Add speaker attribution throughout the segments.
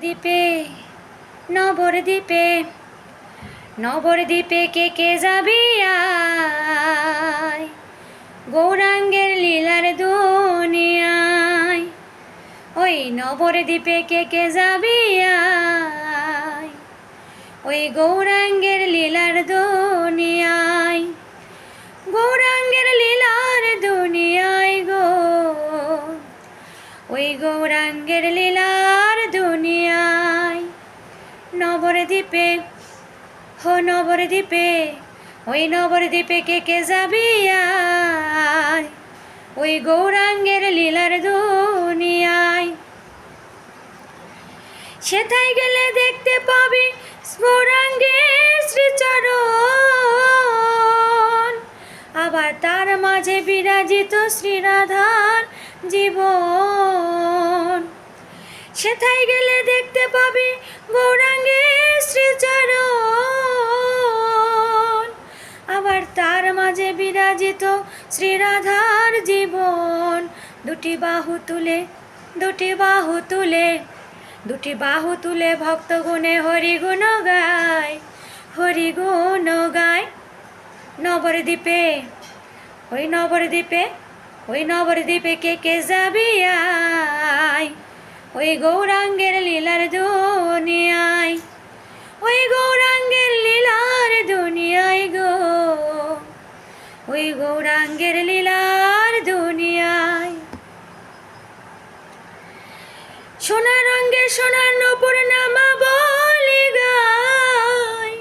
Speaker 1: দ্বীপে নবর দ্বীপে নবর দ্বীপে কে কে যাবি গৌরাঙ্গের লীলার দুনিয়ায়, ওই নবর দ্বীপে কে কে যাবি ওই গৌরাঙ্গের লীলার দুনিয়ায় নবরদ্বীপে, হো নবরদ্বীপে, ওই নবরদ্বীপে কে কে যাবি ওই গৌরাঙ্গের লীলার দুনিয়ায়। সেথায় গেলে দেখতে পাবি গৌরাঙ্গের শ্রীচরণ। আবার তার মাঝে বিরাজিত শ্রীরাধার জীবন। সেথায় গেলে দেখতে পাবি গৌরাঙ্গের শ্রীচরণ। আবার তার মাঝে বিরাজিত শ্রীরাধার জীবন। দুটি বাহু তুলে, দুটি বাহু তুলে, দুটি বাহু তুলে ভক্তগুণে হরিগুণ গায় হরিগুণ গায়। নবরদ্বীপে ওই নবরদ্বীপে ওই নবরদ্বীপে কে কে যাবি আয়? ওই গৌরাঙ্গের ওই গৌরাঙ্গের লীলার দুনিয়ায়। সোনার রঙ্গে সোনার নপুর নামা বলি গায়।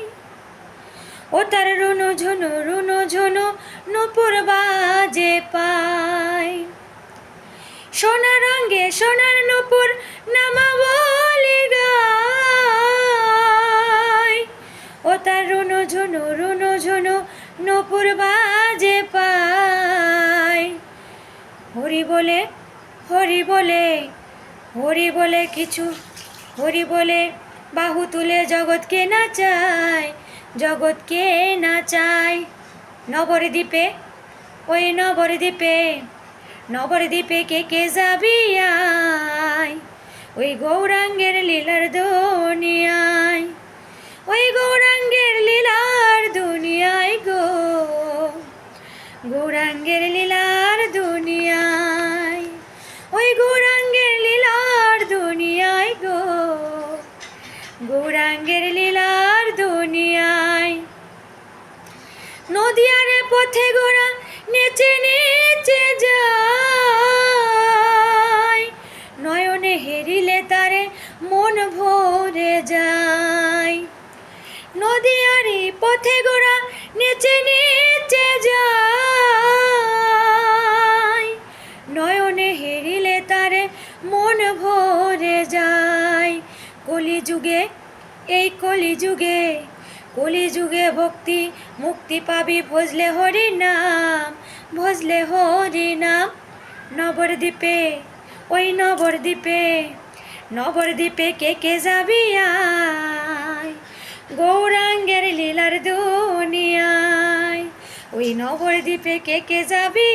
Speaker 1: ও তার রুনু ঝুনু রুনু ঝুনু নপুর বাজে পায়। সোনার রঙ্গে সোনার নপুর নামা বাজে পায় হরি বলে হরি বলে হরি বলে কিছু, হরি বলে বাহু তুলে জগৎকে নাচায় জগৎকে নাচায় নবরদ্বীপে, ওই নবরদ্বীপে নবরদ্বীপে কে কে যাবি আয়? ওই গৌরাঙ্গের লীলার দুনিয়ায় গৌরাঙ্গের লীলার দুনিয়ায়। নদিয়ারে পথে গোড়া নেচে নেচে যায়। নয়নে হেরিলে তারে মন ভরে যায়। নদিয়ারি পথে গোড়া নেচে নেচে যায়। নয়নে হেরিলে তারে মন ভরে যায়। কলিযুগে এই কলিযুগে কলিযুগে ভক্তি মুক্তি পাবি ভজলে হরি নাম, ভজলে হরি নাম। নবরদ্বীপে, ওই নবরদ্বীপে নবরদ্বীপে কে কে যাবি গৌরাঙ্গের লীলার দুনিয়ায়, ওই নবরদ্বীপে কে কে যাবি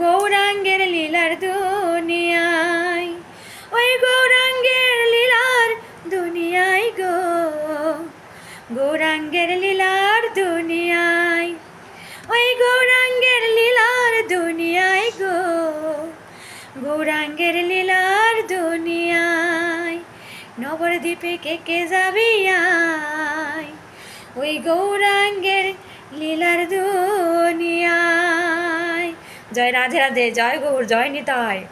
Speaker 1: গৌরাঙ্গের লীলার দুনিয়ায় লীলার দুনিয়ায়, ওই গৌরাঙ্গের লীলার দুনিয়ায় গো। গৌরাঙ্গের লীলার দুনিয়ায়, নবরদ্বীপে কে কে যাবি আয়? ওই গৌরাঙ্গের লীলার দুনিয়ায়। জয় রাধে রাধে, জয় গৌর, জয় নিতায়